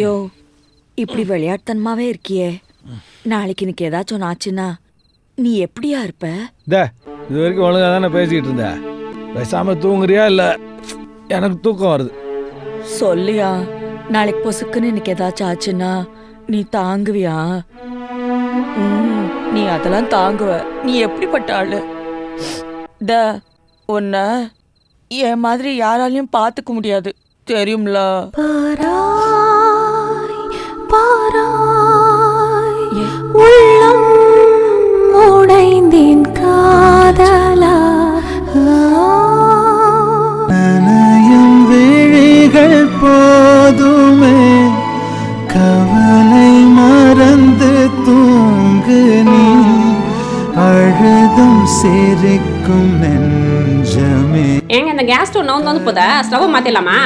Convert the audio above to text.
யோ இப்படி விளையாட்டுத்தனமாவே இருக்கியே. நாளைக்கு எனக்கு ஏதாச்சும் ஆச்சுன்னா நீ எப்படியா இருப்ப? இந்த இது வரைக்கும் ஒழுங்காக தானே பேசிக்கிட்டு இருந்த. பேசாமல் தூங்குறியா இல்லை? எனக்கு தூக்கம் வருது. சொல்லியா நாளைக்கு பொசுக்குன்னு எனக்கு ஏதாச்சும் ஆச்சுன்னா நீ தாங்குவியா? ம், நீ அதெல்லாம் தாங்குவ. நீ எப்படிப்பட்ட ஆளு? த உன்ன என் மாதிரி யாராலையும் பார்த்துக்க முடியாது. தெரியும்ல? தூங்கு நீ. அழுதும் சிரிக்கும் நெஞ்சமே. ஏங்க இந்த கேஸ் ஸ்டவ் நவுந்து வந்து போதா? ஸ்டவ் மாத்திடலாமா?